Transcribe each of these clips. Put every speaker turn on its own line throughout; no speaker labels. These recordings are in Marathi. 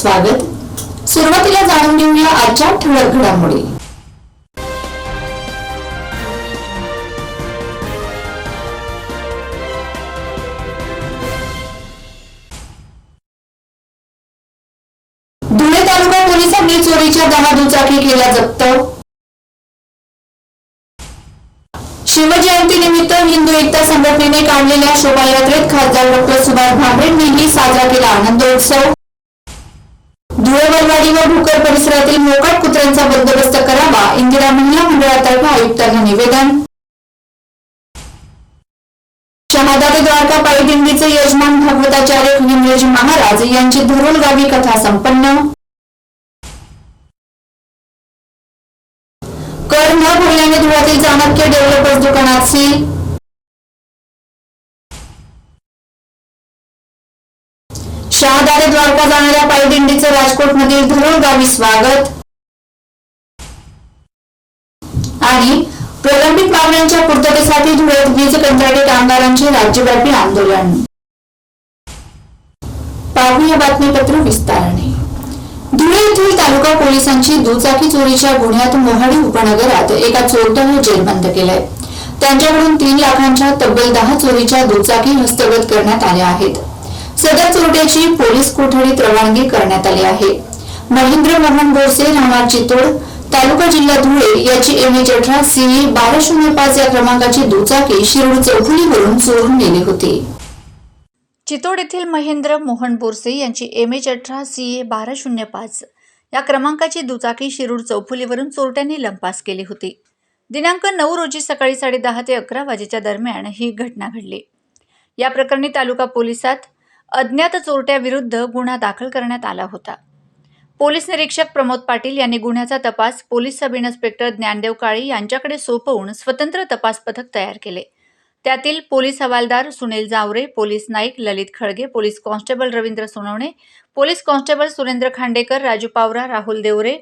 स्वागत. सुरुवातीला जाणून घेऊया आजच्या ठळक घडामोडी. धुळे तालुका पोलिसांनी चोरीच्या दहा दुचाकी केल्या जप्त. शिवजयंतीनिमित्त हिंदू एकता संघटनेने काढलेल्या शोभायात्रेत खासदार डॉक्टर सुभाष भामरेंनीही साजरा केला आनंदोत्सव. धुळवडवाडी व भुकर परिसरातील मोकाट कुत्र्यांचा बंदोबस्त करावा इंदिरा महिला मंडळातर्फे आयुक्तांना निवेदन. शहादा ते द्वारका पायी दिंडीचे यजमान भागवताचार्य हिमराज महाराज यांची धरुल गावी कथा संपन्न. कर न भरल्याने धुळ्यातील चाणक्य डेव्हलपर्स दुकानात सील शहादा ते द्वारका जाणाऱ्या राजकोट दिंडीचं राजकोटमधील गावी स्वागत. आणि प्रलंबित मागण्यांच्या पूर्ततेसाठी धुळ्यात वीज कंत्राटी कामगारांचे राज्यव्यापी आंदोलन. पाहूया बातमीपत्र विस्ताराने. धुळे येथील तालुका पोलिसांची दुचाकी चोरीच्या गुन्ह्यात मोहाडी उपनगरात एका चोरट्याने जेरबंद केलाय. त्यांच्याकडून तीन लाखांच्या तब्बल दहा चोरीच्या दुचाकी हस्तगत करण्यात आल्या आहेत. सदर चोरट्याची पोलीस कोठडीत रवानगी करण्यात आली आहे. महेंद्र मोहन बोरसे राहणार चितोड तालुका जिल्हा धुळे याची एम एच अठरा सीई बारा शून्य पाच या क्रमांकाची दुचाकी शिरूर चौफुलीवरून चोरून नेली होती.
चितोड येथील महेंद्र मोहन बोरसे यांची एम एच अठरा सी ए बारा शून्य पाच या क्रमांकाची दुचाकी शिरूर चौफुलीवरून चोरट्यांनी लंपास केली होती. दिनांक नऊ रोजी सकाळी साडेदहा ते अकरा वाजेच्या दरम्यान ही घटना घडली. या प्रकरणी तालुका पोलिसात अज्ञात चोरट्याविरुद्ध गुन्हा दाखल करण्यात आला होता. पोलीस निरीक्षक प्रमोद पाटील यांनी गुन्ह्याचा तपास police sub inspector Dnyandev Kale यांच्याकडे सोपवून स्वतंत्र तपास पथक तयार केले. त्यातील पोलीस हवालदार Sunil Jaware police Naik Lalit Khalge police constable Ravindra Sonawane police constable Surendra Khandekar Raju Pawara Rahul Deore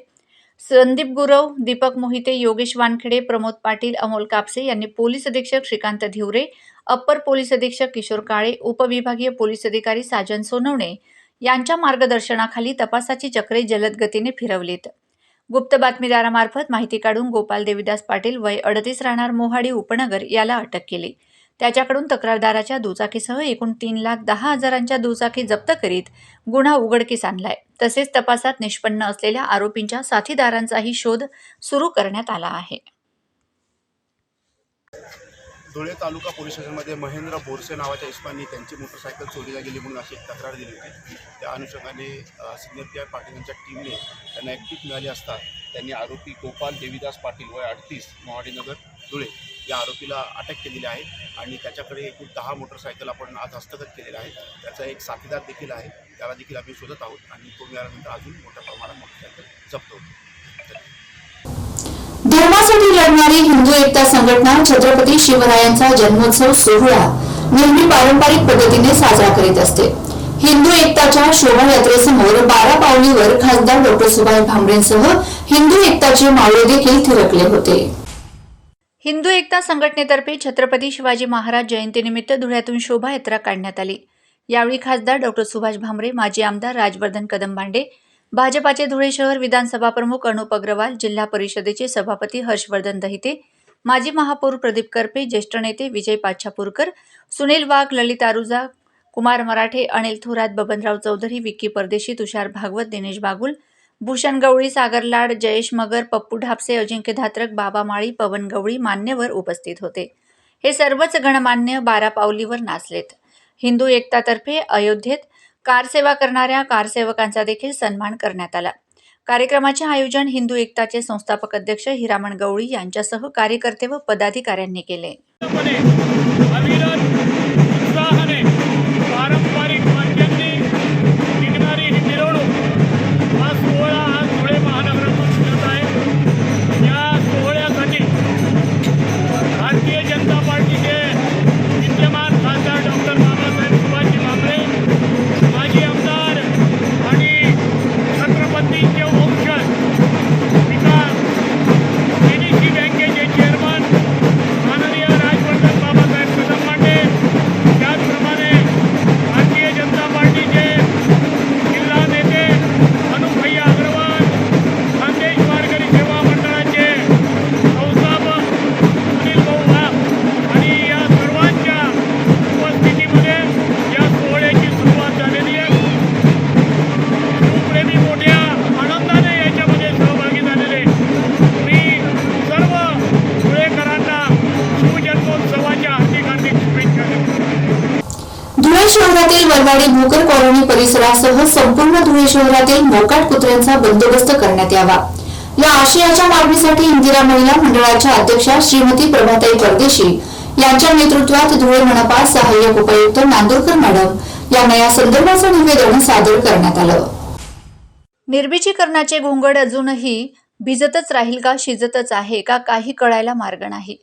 Sandeep Gurav Deepak Mohite Yogesh Wankhede Pramod Patil Amol Kapse यांनी पोलीस अधीक्षक श्रीकांत धिवरे अप्पर पोलीस अधीक्षक किशोर काळे उपविभागीय पोलीस अधिकारी साजन सोनवणे यांच्या मार्गदर्शनाखाली तपासाची चक्रे जलद गतीने फिरवलीत. गुप्त बातमीदारामार्फत माहिती काढून गोपाल देवीदास पाटील वय अडतीस राहणार मोहाडी उपनगर याला अटक केली. त्याच्याकडून तक्रारदाराच्या दुचाकीसह एकूण तीन लाख दहा हजारांच्या दुचाकी जप्त करीत गुन्हा उघडकीस आणलाय. तसेच तपासात निष्पन्न असलेल्या आरोपींच्या साथीदारांचाही शोध सुरू करण्यात आला आहे.
धुळे तालुका पोलीस स्टेशनमध्ये महेंद्र बोरसे नावाच्या इस्मांनी त्यांची मोटरसायकल चोरीला गेली म्हणून अशी एक तक्रार दिली होती. त्या अनुषंगाने अ, सिनियर पी आय पाटील यांच्या टीमने त्यांना एक टीप मिळाली असता त्यांनी आरोपी गोपाल देवीदास पाटील वय अडतीस मोहाडीनगर धुळे या आरोपीला अटक केलेली आहे आणि त्याच्याकडे एकूण दहा मोटरसायकल आपण आज हस्तगत केलेलं आहे त्याचा एक साथीदार देखील आहे. त्याला देखील आम्ही शोधत आहोत आणि तो मिळाल्यानंतर अजून मोठ्या प्रमाणात मोटरसायकल जप्त होतो.
धर्मासाठी लढणारी हिंदू एकता संघटना छत्रपती शिवरायांचा जन्मोत्सव सोहळा नेहमी पारंपरिक पद्धतीने साजरा करीत असते. हिंदू एकताच्या शोभायात्रेसमोर बारा पावलीवर खासदार डॉक्टर सुभाष भामरेंसह हिंदू एकताचे मावळे देखील थिरकले होते.
हिंदू एकता संघटनेतर्फे छत्रपती शिवाजी महाराज जयंतीनिमित्त धुळ्यातून शोभायात्रा काढण्यात आली. यावेळी खासदार डॉक्टर सुभाष भामरे माजी आमदार राजवर्धन कदमबांडे भाजपाचे धुळे शहर विधानसभा प्रमुख अनुप अग्रवाल जिल्हा परिषदेचे सभापती हर्षवर्धन दहिते माजी महापौर प्रदीप करपे ज्येष्ठ नेते विजय पाच्छापूरकर सुनील वाघ ललित आरुजा कुमार मराठे अनिल थोरात बबनराव चौधरी विक्की परदेशी तुषार भागवत दिनेश बागुल भूषण गवळी सागर लाड जयेश मगर पप्पू ढापसे अजिंक्य धात्रक बाबा माळी पवन गवळी मान्यवर उपस्थित होते. हे सर्वच गणमान्य बारा पावलीवर नाचलेत. हिंदू एकतातर्फे अयोध्येत कारसेवा करणाऱ्या कारसेवकांचा देखील सन्मान करण्यात आला. कार्यक्रमाचे आयोजन हिंदू एकताचे संस्थापक अध्यक्ष हिरामण गवळी यांच्यासह कार्यकर्ते व पदाधिकाऱ्यांनी केले.
वरवाडी भोकर कॉलनी परिसरासह संपूर्ण धुळे शहरातील मोकाट कुत्र्यांचा बंदोबस्त करण्यात यावा. या आशयाच्या मागणीसाठी इंदिरा महिला मंडळाच्या अध्यक्षा श्रीमती प्रभाताई परदेशी यांच्या नेतृत्वात धुळे मनपा सहाय्यक उपायुक्त नांदूरकर मॅडम यांना या संदर्भाचं निवेदन सादर करण्यात आलं.
निर्बिजीकरणाचे घोंगड अजूनही भिजतच राहील का शिजतच आहे का काही कळायला मार्ग नाही.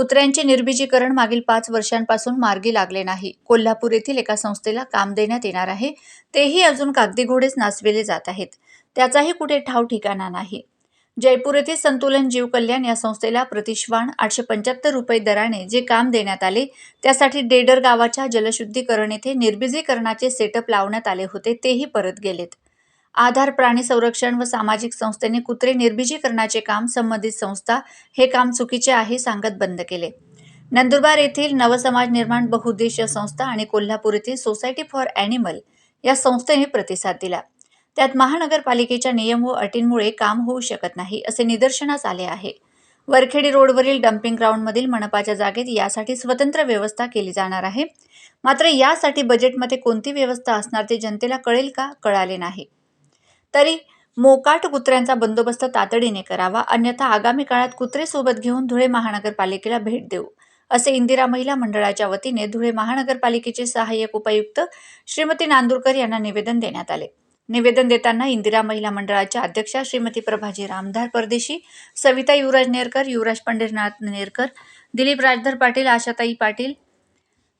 कुत्र्यांचे निर्बिजीकरण मागील पाच वर्षांपासून मार्गी लागले नाही. कोल्हापूर येथील एका संस्थेला काम देण्यात येणार आहे. तेही अजून कागदी घोडेच नाचविले जात आहेत. त्याचाही कुठे ठाव ठिकाणा नाही. जयपूर येथे संतुलन जीव कल्याण या संस्थेला प्रतिश्वान आठशे पंच्याहत्तर रुपये दराने जे काम देण्यात आले त्यासाठी डेडर गावाच्या जलशुद्धीकरण येथे निर्बिजीकरणाचे सेटअप लावण्यात आले होते तेही परत गेलेत. आधार प्राणी संरक्षण व सामाजिक संस्थेने कुत्रे निर्बिजीकरणाचे काम संबंधित संस्था हे काम चुकीचे आहे सांगत बंद केले. नंदुरबार येथील नवसमाज निर्माण बहुउद्देशीय संस्था आणि कोल्हापूर येथील सोसायटी फॉर ॲनिमल या संस्थेने प्रतिसाद दिला. त्यात महानगरपालिकेच्या नियम व अटींमुळे काम होऊ शकत नाही असे निदर्शनास आले आहे. वरखेडी रोडवरील डम्पिंग ग्राउंडमधील मनपाच्या जागेत यासाठी स्वतंत्र व्यवस्था केली जाणार आहे. मात्र यासाठी बजेटमध्ये कोणती व्यवस्था असणार ते जनतेला कळेल का? कळाले नाही. तरी मोकाट कुत्र्यांचा बंदोबस्त तातडीने करावा अन्यथा आगामी काळात कुत्रे सोबत घेऊन धुळे महानगरपालिकेला भेट देऊ असे इंदिरा महिला मंडळाच्या वतीने धुळे महानगरपालिकेचे सहाय्यक उपायुक्त श्रीमती नांदूरकर यांना निवेदन देण्यात आले. निवेदन देताना इंदिरा महिला मंडळाच्या अध्यक्षा श्रीमती प्रभाजी रामधार परदेशी सविता युवराज नेरकर युवराज पंढरीनाथ नेरकर दिलीप राजधर पाटील आशाताई पाटील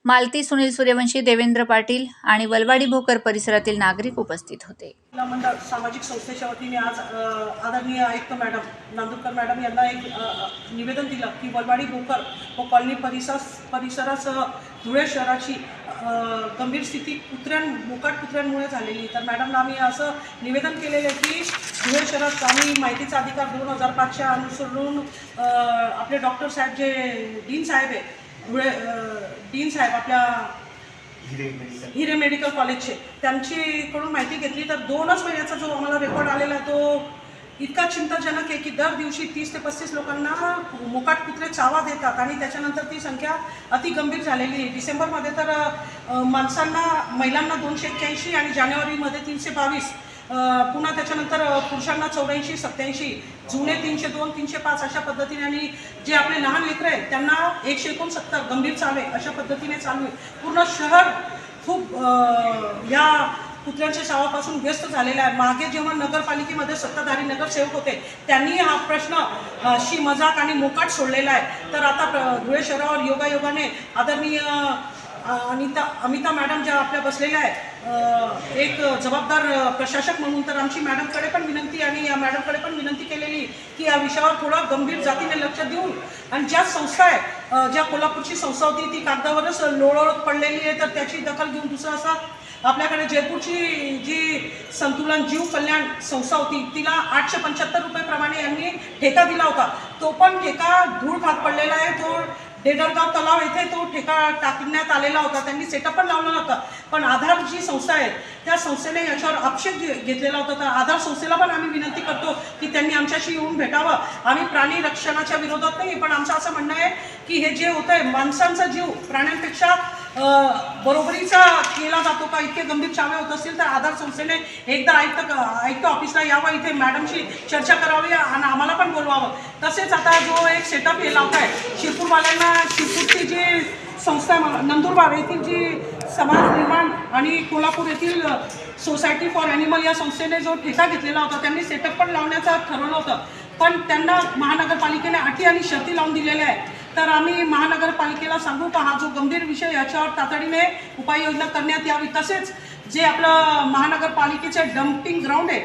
मालती सुनील सूर्यवंशी देवेंद्र पाटील आणि वलवाडी भोकर परिसरातील नागरिक उपस्थित होते.
महिला मंडळ सामाजिक संस्थेच्या वतीने आज अ, आदरणीय आयुक्त मॅडम नांदुरकर मॅडम यांना एक अ, अ, निवेदन दिलं की वलवाडी भोकर व कॉलनी परिसर परिसरासह धुळे शहराची अ, गंभीर स्थिती कुत्र्यां मोकाट कुत्र्यांमुळे झालेली. तर मॅडमला आम्ही असं निवेदन केलेलं आहे की धुळे शहरात आम्ही माहितीचा अधिकार दोन हजार पाचच्या अनुसरून अ, आपले डॉक्टर साहेब जे डीन साहेब आहे डीन साहेब आपल्या हिरे मेडिकल. कॉलेजचे त्यांचीकडून माहिती घेतली तर दोनच महिन्याचा जो आम्हाला रेकॉर्ड आलेला आहे तो इतका चिंताजनक आहे की दर दिवशी तीस ते पस्तीस लोकांना मोकाट कुत्रे चावा देतात आणि त्याच्यानंतर ती संख्या अति गंभीर झालेली आहे. डिसेंबरमध्ये तर माणसांना महिलांना दोनशे एक्क्याऐंशी आणि जानेवारीमध्ये तीनशे बावीस पुन्हा त्याच्यानंतर पुरुषांना चौऱ्याऐंशी सत्याऐंशी जुने तीनशे दोन तीनशे पाच अशा पद्धतीने आणि जे आपले लहान लेकरं आहेत त्यांना एकशे एकोणसत्तर गंभीर चावे अशा पद्धतीने चालू आहे. पूर्ण शहर खूप या कुत्र्यांच्या शावापासून व्यस्त झालेला आहे. मागे जेव्हा नगरपालिकेमध्ये सत्ताधारी नगरसेवक होते त्यांनी हा प्रश्न शी मजाक आणि मोकाट सोडलेला आहे. तर आता प्र- धुळे शहरावर योगायोगाने आदरणीय अनिता अमिता मॅडम ज्या आपल्या बसलेल्या आहेत एक जबाबदार प्रशासक म्हणून तर आमची मॅडमकडे पण विनंती आणि या मॅडमकडे पण विनंती केलेली की या विषयावर थोडं गंभीर जातीने लक्ष देऊन आणि ज्या संस्था आहे ज्या कोल्हापूरची संस्था होती ती कागदावरच लोळवळत पडलेली आहे तर त्याची दखल घेऊन दुसरं असा आपल्याकडे जयपूरची जी संतुलन जीव कल्याण संस्था होती तिला आठशे पंच्याहत्तर रुपयेप्रमाणे यांनी ठेका दिला होता. तो पण ठेका धूळ भाग पडलेला आहे तो डेडरगाव तलाव येथे तो ठेका टाकण्यात आलेला होता त्यांनी सेटअप पण लावलेला होता पण आधार जी संस्था आहे त्या संस्थेने याच्यावर आक्षेप घे- घेतलेला होता. तर आधार संस्थेला पण आम्ही विनंती करतो की त्यांनी आमच्याशी येऊन भेटावं आम्ही प्राणी रक्षणाच्या विरोधात नाही पण आमचं असं म्हणणं आहे की हे जे होतं आहे माणसांचा जीव प्राण्यांपेक्षा बरोबरीचा केला जातो का? इतके गंभीर चावे होत असतील तर आधार संस्थेने एकदा आयुक्त आयुक्त ऑफिसला यावं इथे मॅडमशी चर्चा करावी आणि आम्हाला पण बोलवावं. तसेच आता जो एक सेटअप हे लावत आहे शिरपूरवाल्यांना शिरपूरची जी संस्था नंदुरबार येथील जी समाज निर्माण आणि कोल्हापूर येथील सोसायटी फॉर ॲनिमल या संस्थेने जो ठेका घेतलेला होता त्यांनी सेटअप पण लावण्याचं ठरवलं होतं. पण त्यांना महानगरपालिकेने अटी आणि शर्ती लावून दिलेल्या आहे तर आम्ही महानगरपालिकेला सांगू का हा जो गंभीर विषय याच्यावर तातडीने उपाययोजना करण्यात यावी. तसेच जे आपलं महानगरपालिकेचे डम्पिंग ग्राउंड आहे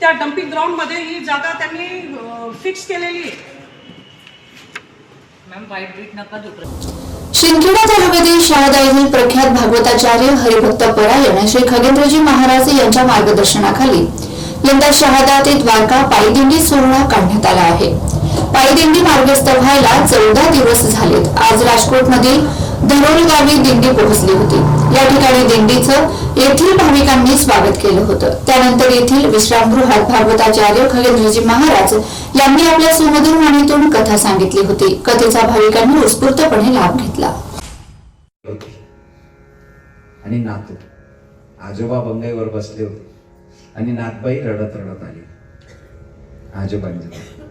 त्या डम्पिंग ग्राउंडमध्ये ही जागा त्यांनी फिक्स केलेली
शिंदखेडा तालुक्यातील शहादा येथील प्रख्यात भागवताचार्य हरिभक्त परायण श्री खगेंद्रजी महाराज यांच्या मार्गदर्शनाखाली यंदा शहादा ते द्वारका पायदिंडी सोहळा काढण्यात आला आहे. पायदिंडी मार्गस्थ व्हायला चौदा दिवस झालेत आज राजकोटमधील धरोल गावी दिंडी पोहोचली होती. या ठिकाणी दिंडीचं येथील भाविकांनी स्वागत केलं होतं. त्यानंतर येथील विश्रामगृहात भागवताचार्य खगेंद्रजी महाराज यांनी आपल्या सुमधुर वाणीतून कथा सांगितली होती. कथेचा भाविकांनी उत्स्फूर्तपणे लाभ घेतला.
आणि नातू. आजोबा बंगाईवर बसले होते. आणि नातबाई रडत रडत आली. आजोबांच्या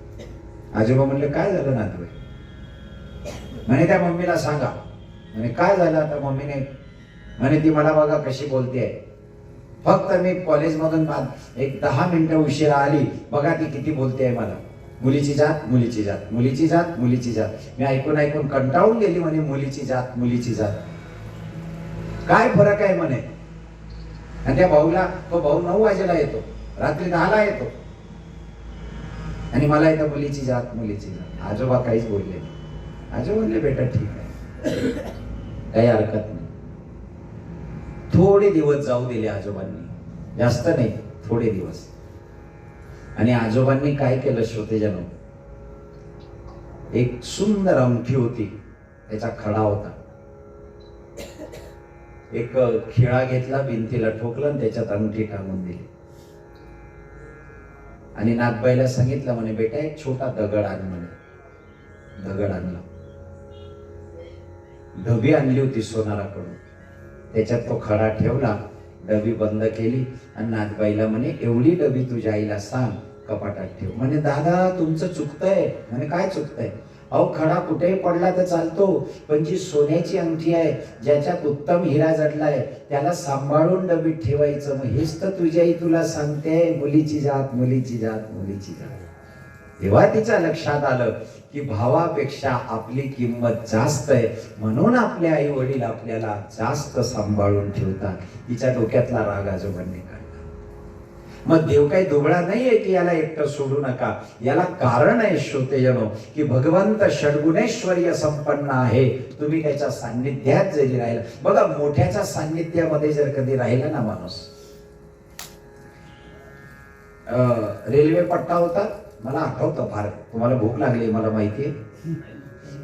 आजोबा म्हणले काय झालं नातू म्हणे त्या मम्मीला सांगा. म्हणे काय झालं आता मम्मीने? म्हणे ती मला बघा कशी बोलते फक्त मी कॉलेजमधून बाद- एक दहा मिनिटं उशिरा आली बघा ती किती बोलते आहे मला. मुलीची जात मुलीची जात मुलीची जात मुलीची जात. मी ऐकून ऐकून कंटाळून गेली म्हणे मुलीची जात मुलीची जात. काय फरक आहे म्हणे? आणि त्या भाऊला तो भाऊ नऊ वाजेला येतो रात्री दहाला येतो. आणि मला येतं मुलीची जात मुलीची जात. आजोबा काहीच बोलले नाही. आजोबा म्हणले बेटा ठीक आहे. काही हरकत नाही. थोडे दिवस जाऊ दिले आजोबांनी. जास्त नाही थोडे दिवस. आणि आजोबांनी काय केलं श्रोतेजनो? एक सुंदर अंगठी होती. त्याचा खडा होता. एक खिळा घेतला भिंतीला ठोकलं आणि त्याच्यात अंगठी टाकून दिली. आणि नागबाईला सांगितलं म्हणे बेटा एक छोटा दगड आण म्हणे. दगड आणला. डबी आणली होती सोनाराकडून. त्याच्यात तो खडा ठेवला डबी बंद केली आणि नाथबाईला म्हणे एवढी डबी तुझ्या आईला सांग कपाटात ठेव. म्हणे दादा तुमचं चुकतंय. म्हणे काय चुकतंय? अहो खडा कुठेही पडला तर चालतो पण जी सोन्याची अंगठी आहे ज्याच्यात उत्तम हिरा जडलाय त्याला सांभाळून डबीत ठेवायचं. मग हेच तर तुझ्याही तुला सांगते मुलीची जात मुलीची जात मुलीची जात. तेव्हा तिच्या लक्षात आलं की भावापेक्षा आपली किंमत जास्त आहे. म्हणून आपले आई वडील आपल्याला जास्त सांभाळून ठेवतात. तिच्या डोक्यातला राग आजोबांनी काढला. मग देव काही दुबळा नाहीये की याला एकटं सोडू नका? याला कारण आहे श्रोतेजनो की भगवंत षडगुणेश्वरीय संपन्न आहे. तुम्ही त्याच्या सान्निध्यात जरी राहिला बघा मोठ्याच्या सान्निध्यामध्ये जर कधी राहिला ना माणूस. अं, रेल्वे पट्टा होता. मला आठवतं फार. तुम्हाला भूक लागली मला माहिती आहे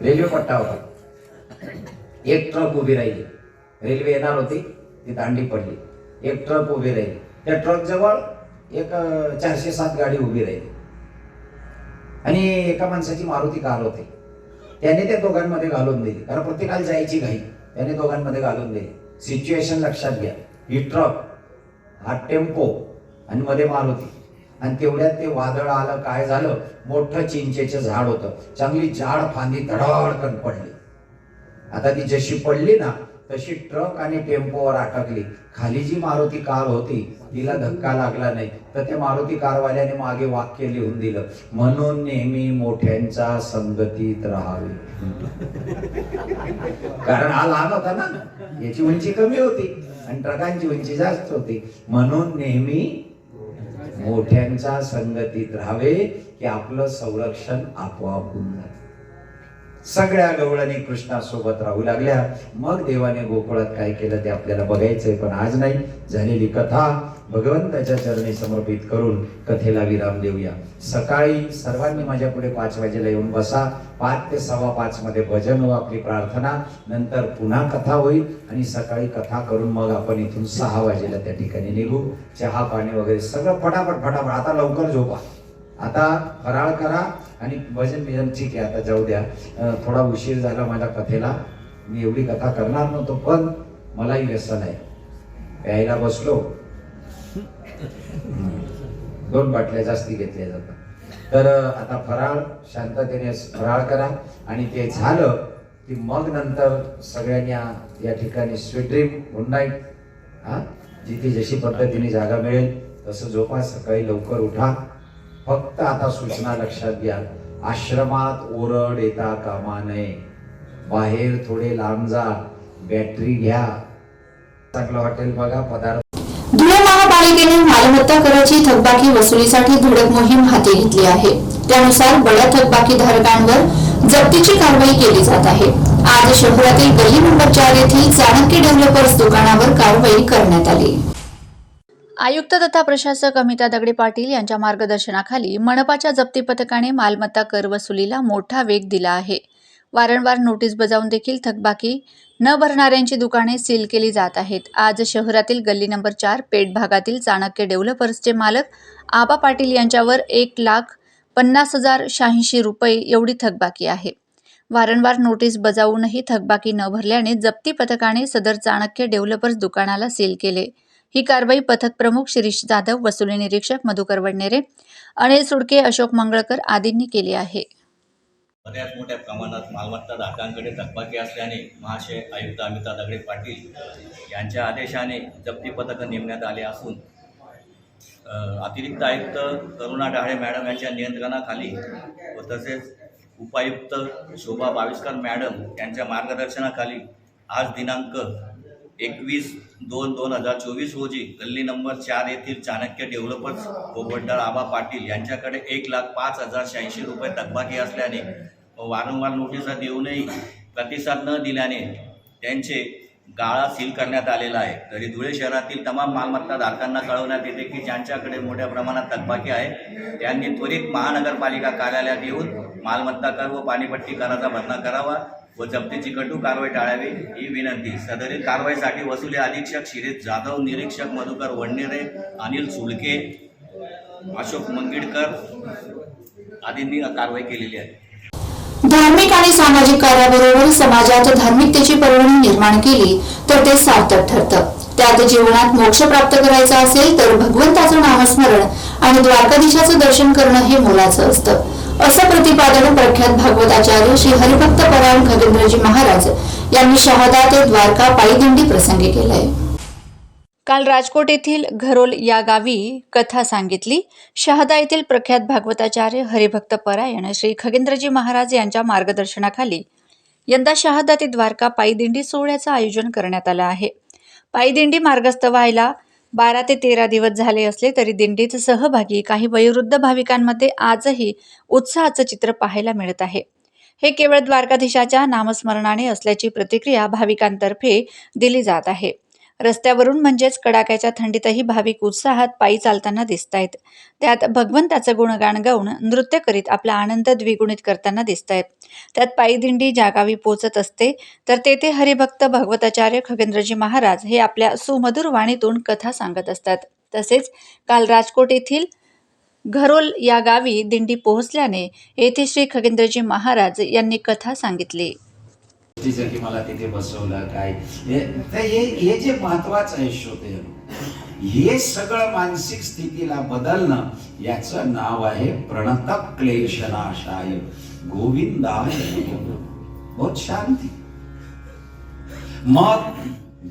रेल्वे पट्टा होता. एक ट्रक उभी राहिली. रेल्वे येणार होती ती दांडी पडली. एक ट्रक उभी राहिली. त्या ट्रक जवळ एक चारशे सात गाडी उभी राहिली. आणि एका माणसाची मारुती कार होती त्याने त्या दोघांमध्ये घालून दिली. कारण प्रत्येकाला जायची घाई. त्याने दोघांमध्ये घालून दिली. सिच्युएशन लक्षात घ्या. ही ट्रक हा टेम्पो आणि मध्ये मारुती. आणि तेवढ्यात ते वादळ आलं काय झालं? मोठं चिंचेचं झाड होतं. चांगली जाड फांदी धडाडकन पडली. आता ती जशी पडली ना तशी ट्रक आणि टेम्पोवर अटकली. खाली जी मारुती कार होती तिला धक्का लागला नाही. तर त्या मारुती कारवाल्याने मागे वाक्य लिहून दिलं म्हणून नेहमी मोठ्यांच्या संगतीत राहावे. कारण हा लहान होता ना याची उंची कमी होती आणि ट्रकांची उंची जास्त होती. म्हणून नेहमी मोठ्यांच्या संगतीत राहावे की आपलं संरक्षण आपोआप होऊन जात सगळ्या गवळणी कृष्णासोबत राहू लागल्या. मग देवाने गोकुळात काय केलं ते आपल्याला बघायचंय पण आज नाही. झालेली कथा भगवंताच्या चरणी समर्पित करून कथेला विराम देऊया. सकाळी सर्वांनी माझ्या पुढे पाच वाजेला येऊन बसा. पाच ते सव्वा पाच मध्ये भजन व आपली प्रार्थना. नंतर पुन्हा कथा होईल आणि सकाळी कथा करून मग आपण इथून सहा वाजेला त्या ठिकाणी निघू. चहा पाणी वगैरे सगळं फटाफट फटाफट. आता लवकर झोपा. आता फराळ करा. आणि भजन बिजन ठीक आहे आता जाऊ द्या. थोडा उशीर झाला माझ्या कथेला. मी एवढी कथा करणार नव्हतो पण मलाही व्यसन आहे. प्यायला बसलो. दोन बाटल्या जास्ती घेतल्या जातात. तर आता फराळ शांततेने फराळ करा. आणि ते झालं की मग नंतर सगळ्यांनी या- ठिकाणी स्वीट ड्रीम गुड नाईट हा? जिथे जशी पद्धतीने जागा मिळेल तसं झोपा सकाळी लवकर उठा. फक्त आता सूचना लक्षात घ्या. आश्रमात ओरड येता कामा नये. बाहेर थोडे लांब जा. बॅटरी घ्या. चांगलं हॉटेल बघा पदार्थ.
धुळे महापालिकेने मालमत्ता कराची थकबाकी वसुलीसाठी धडक मोहीम हाती घेतली आहे. त्यानुसार बड्या थकबाकी धारकांवर जप्तीची कारवाई केली जात आहे. आज शहरातील गल्ली नंबर चार येथील चाणक्य डेव्हलपर्स दुकानावर कारवाई करण्यात आली.
आयुक्त तथा प्रशासक अमिता दगडे पाटील यांच्या मार्गदर्शनाखाली मनपाच्या जप्ती पथकाने मालमत्ता कर वसुलीला मोठा वेग दिला आहे. वारंवार नोटीस बजावून देखील थकबाकी न भरणाऱ्यांची दुकाने सील केली जात आहेत. आज शहरातील गल्ली नंबर चार पेठ भागातील चाणक्य डेव्हलपर्सचे मालक आबा पाटील यांच्यावर एक लाख पन्नास हजार शहाऐंशी रुपये एवढी थकबाकी आहे. वारंवार नोटीस बजावूनही थकबाकी न भरल्याने जप्ती पथकाने सदर चाणक्य डेव्हलपर्स दुकानाला सील केले. ही कारवाई पथक प्रमुख शिरीष जाधव वसुली निरीक्षक मधुकर वडनेरे अनिल सुडके अशोक मंगळकर आदींनी केली आहे.
बऱ्याच मोठ्या प्रमाणात मालमत्ता धारकांकडे थकबाकी असल्याने महाशय आयुक्त अमिता दगडे पाटील यांच्या आदेशाने जप्ती पथकं नेमण्यात आले असून अतिरिक्त आयुक्त करुणा डहाळे मॅडम यांच्या नियंत्रणाखाली व तसेच उपायुक्त शोभा बाविस्कर मॅडम यांच्या मार्गदर्शनाखाली आज दिनांक एकवीस दोन दोन हजार चोवीस रोजी गल्ली नंबर चार येथील चाणक्य डेव्हलपर्स पोपटदार आबा पाटील यांच्याकडे एक लाख पाच हजार शहाऐंशी रुपये थकबाकी असल्याने व वारंवार नोटिसा देऊनही प्रतिसाद न दिल्याने त्यांचे गाळा सील करण्यात आलेला आहे. तरी धुळे शहरातील तमाम मालमत्ता धारकांना कळवण्यात येते की ज्यांच्याकडे मोठ्या प्रमाणात थकबाकी आहे त्यांनी त्वरित महानगरपालिका कार्यालयात येऊन मालमत्ता कर व पाणीपट्टी कराचा भरणा करावा. व जप्तीची कटू कारवाई टाळावी ही विनंती. सदरील कारवाईसाठी वसुली अधीक्षक शिरीष जाधव निरीक्षक मधुकर वडनेरे अनिल सुळके अशोक मंगिडकर आदींनी कारवाई केलेली आहे.
धार्मिक आणि सामाजिक कार्याबरोबर समाजात धार्मिकतेची पर्वणी निर्माण केली तर ते सार्थक ठरतं. त्यात जीवनात मोक्ष प्राप्त करायचा असेल तर भगवंताचं नामस्मरण आणि द्वारकाधीशाचं दर्शन करणं हे मोलाचं असतं. असं प्रतिपादन प्रख्यात भागवताचार्य श्री हरिभक्त परायण खगेंद्रजी महाराज यांनी शहादा ते द्वारका पायी दिंडी प्रसंगी केलंय.
काल राजकोट येथील घरोल या गावी कथा सांगितली. शहादा येथील प्रख्यात भागवताचार्य हरिभक्त परायण श्री खगेंद्रजी महाराज यांच्या मार्गदर्शनाखाली यंदा शहादा ते द्वारका पायी दिंडी सोहळ्याचं आयोजन करण्यात आलं आहे. पायी दिंडी मार्गस्थ व्हायला बारा ते तेरा दिवस झाले असले तरी दिंडीत सहभागी काही वयोवृद्ध भाविकांमध्ये आजही उत्साहाचं चित्र पाहायला मिळत आहे. हे केवळ द्वारकाधीशाच्या नामस्मरणाने असल्याची प्रतिक्रिया भाविकांतर्फे दिली जात आहे. रस्त्यावरून म्हणजेच कडाक्याच्या थंडीतही भाविक उत्साहात पायी चालताना दिसत आहेत त्यात भगवंताचं गुणगान गाऊन नृत्य करीत आपला आनंद द्विगुणित करताना दिसत आहेत त्यात पायी दिंडी ज्या गावी पोचत असते तर तेथे हरिभक्त भगवताचार्य खगेंद्रजी महाराज हे आपल्या सुमधुर वाणीतून कथा सांगत असतात. तसेच काल राजकोट येथील घरोल या गावी दिंडी पोहोचल्याने येथे श्री खगेंद्रजी महाराज यांनी कथा सांगितली.
गोष्टीसाठी मला तिथे बसवलं काय? हे हे जे महत्वाचं आहे श्रोते हे सगळं मानसिक स्थितीला बदलणं याचं नाव आहे प्रणत क्लेशनाशाय. गोविंदाय बहुत शांती. मग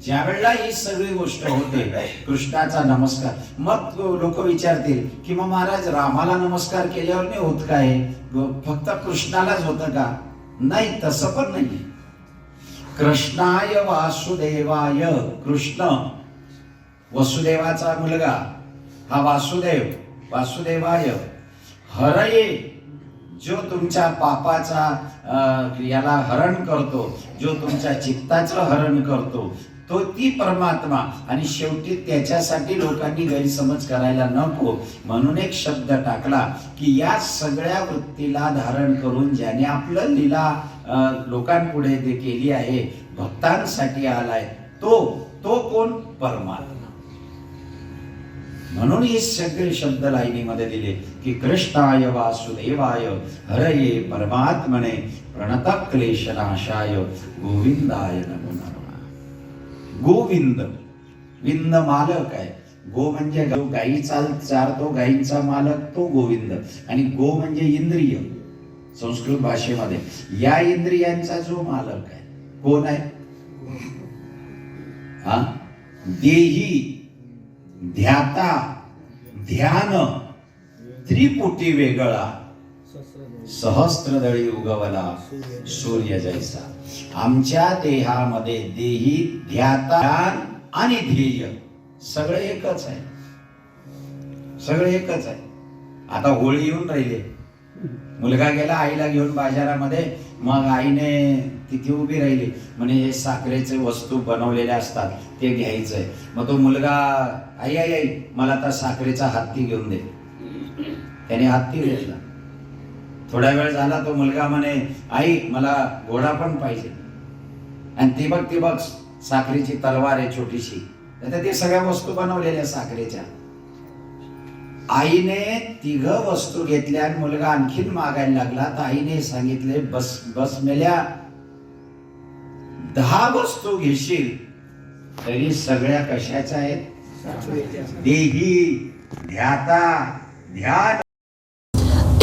ज्यावेळेला ही सगळी गोष्ट होते कृष्णाचा नमस्कार मग लोक विचारतील की मग महाराज रामाला नमस्कार केल्यावर नाही होत काय? फक्त कृष्णालाच होतं का? नाही तसं पण नाही कृष्णाय वासुदेवाय. कृष्ण. वसुदेवाचा मुलगा. हा वासुदेव वासुदेवाय. हरये. जो तुमच्या पापाचा याला हरण करतो जो तुमच्या चित्ताचं हरण करतो तो ती परमात्मा. आणि शेवटी त्याच्यासाठी लोकांनी गैरसमज करायला नको. म्हणून एक शब्द टाकला की या सगळ्या वृत्तीला धारण करून ज्याने आपलं लीला लोकांपुढे ते केली आहे भक्तांसाठी आलाय तो तो कोण? परमात्मा. म्हणून हे सगळे शब्द लाईनीमध्ये दिले की कृष्णाय वासुदेवाय हरये परमात्मने प्रणत क्लेशनाशाय गोविंदाय नमो गोविंद. विंद मालक आहे. गो म्हणजे गाई चाल चारतो गाईंचा मालक तो गोविंद. आणि गो म्हणजे इंद्रिय. संस्कृत भाषेमध्ये. या इंद्रियांचा जो मालक आहे कोण आहे? हा? देही ध्याता ध्यान त्रिपुटी वेगळा सहस्त्रदळी उगवला सूर्य जैसा. आमच्या देहामध्ये देही ध्याता आणि ध्येय सगळं एकच आहे. सगळं एकच आहे. आता होळी येऊन राहिले. मुलगा गेला आईला घेऊन बाजारामध्ये. मग आईने तिथे उभी राहिली. म्हणे हे साखरेचे वस्तू बनवलेले असतात ते घ्यायचंय. मग तो मुलगा आई आई आई मला आता साखरेचा हत्ती घेऊन दे. त्याने हत्ती घेतला. थोडा वेळ झाला तो मुलगा म्हणे आई मला घोडा पण पाहिजे. आणि ती बघ ती बघ साखरेची तलवार आहे छोटीशी. तर ते सगळ्या वस्तू बनवलेल्या साखरेच्या. आईने तिघ वस्तू घेतल्या आणि मुलगा आणखीन मागायला लागला. तर आईने सांगितले बस बस मेल्या दहा वस्तू घेशील तरी सगळ्या कशाच्या आहेत? देही ध्याता ध्यान.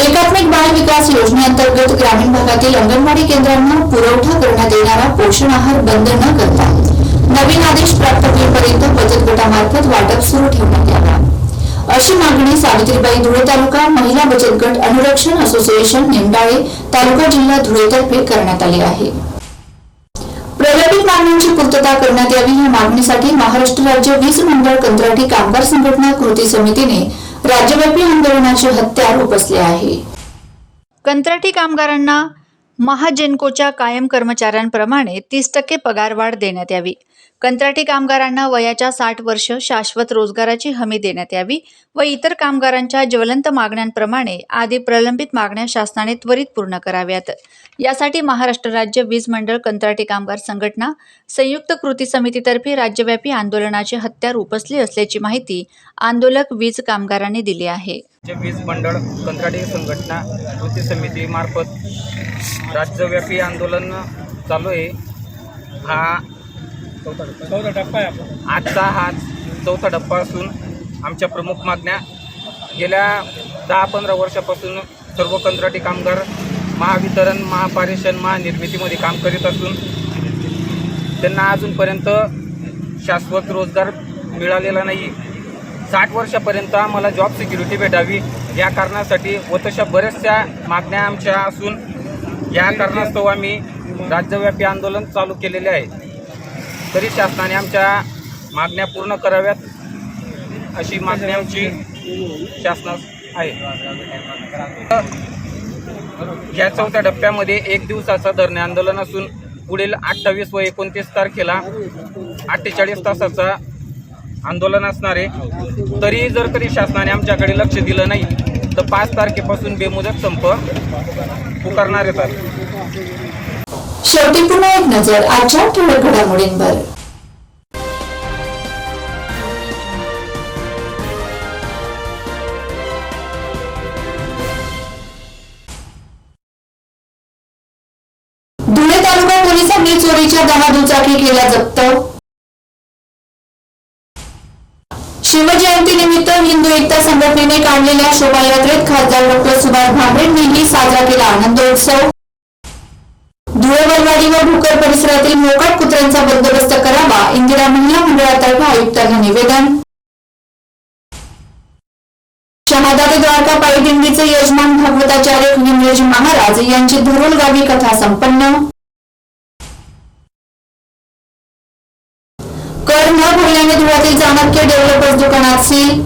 एकात्मिक बाल विकास योजनेअंतर्गत ग्रामीण भागातील अंगणवाडी केंद्रांना पुरवठा करण्यात येणारा पोषण आहार बंद न करता नवीन आदेश प्राप्त होईपर्यंत बचत गटामार्फत वाटप सुरू ठेवण्यात यावा. अशी मागणी सावित्रीबाई धुळे तालुका महिला बचत गट अनुरक्षण असोसिएशन निमडाळे तालुका जिल्हा धुळेतर्फे करण्यात आली आहे. प्रलंबित मागण्यांची पूर्तता करण्यात यावी या मागणीसाठी महाराष्ट्र राज्य वीज मंडळ कंत्राटी कामगार संघटना कृती समितीने राज्यव्यापी आंदोलनाचे हत्यार उपसले आहे.
कंत्राटी कामगारांना महाजेनकोच्या कायम कर्मचाऱ्यांप्रमाणे तीस टक्के पगारवाढ देण्यात यावी. कंत्राटी कामगारांना वयाच्या साठ वर्ष शाश्वत रोजगाराची हमी देण्यात यावी व इतर कामगारांच्या ज्वलंत मागण्यांप्रमाणे आदी प्रलंबित मागण्या शासनाने त्वरित पूर्ण कराव्यात. यासाठी महाराष्ट्र राज्य वीज मंडळ कंत्राटी कामगार संघटना संयुक्त कृती समितीतर्फे राज्यव्यापी आंदोलनाचे हत्यार उपसले असल्याची माहिती आंदोलक वीज कामगारांनी दिली आहे.
वीज मंडळ कंत्राटी संघटना कृती समितीमार्फत राज्यव्यापी आंदोलन चालू आहे. हा
चौथा टप्पा. आहे
आजचा हा चौथा टप्पा असून आमच्या प्रमुख मागण्या गेल्या दहा पंधरा वर्षापासून सर्व कंत्राटी कामगार महावितरण महापारेषण महानिर्मितीमध्ये काम करीत असून त्यांना अजूनपर्यंत शाश्वत रोजगार मिळालेला नाही. साठ वर्षापर्यंत आम्हाला जॉब सिक्युरिटी भेटावी या कारणासाठी व तशा बऱ्याचशा मागण्या आमच्या असून या कारणास्तव आम्ही राज्यव्यापी आंदोलन चालू केलेले आहे. तरी शासनाने आमच्या मागण्या पूर्ण कराव्यात अशी मागणी आमची शासनास आहे. या चौथ्या टप्प्यामध्ये एक दिवसाचं धरणे आंदोलन असून पुढील अठ्ठावीस व एकोणतीस तारखेला अठ्ठेचाळीस तासाचा आंदोलन असणार आहे. तरी जर कधी शासनाने आमच्याकडे लक्ष दिलं नाही तर पाच तारखेपासून बेमुदत संप पुकारणार येतात.
शेवटी पुन्हा एक नजर आजच्या ठळक घडामोडींवर. धुळे तालुका पोलिसांनी चोरीच्या दहा दुचाकी केल्या जप्त. शिवजयंतीनिमित्त हिंदू एकता संघटनेने काढलेल्या शोभायात्रेत खासदार डॉक्टर सुभाष भामरेंनीही साजरा केला आनंदोत्सव. धुळे व भोकर परिसरातील मोकाट कुत्र्यांचा बंदोबस्त करावा इंदिरा महिला मंडळातर्फे आयुक्तांना निवेदन. शहादारी द्वारका पायी दिंडीचे यजमान भागवताचार्य हिमराज महाराज यांची धुरोल गावी कथा संपन्न. कर न भरल्याने धुळ्यातील चाणक्य डेव्हलपर्स दुकानात सील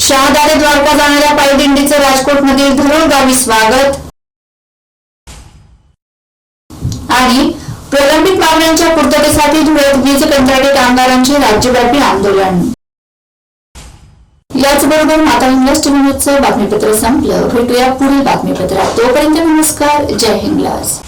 शहादा ते द्वारका जाणाऱ्या दिंडीचं राजकोटमधील गावी स्वागत. आणि प्रलंबित मागण्यांच्या पूर्ततेसाठी धुळ्यात वीज कंत्राटी कामगारांचे राज्यव्यापी आंदोलन. याचबरोबर माता इंग्लस महोत्सव बातमीपत्र संपलं. भेटूया पुढील बातमीपत्रात. तोपर्यंत नमस्कार. जय हिंगलास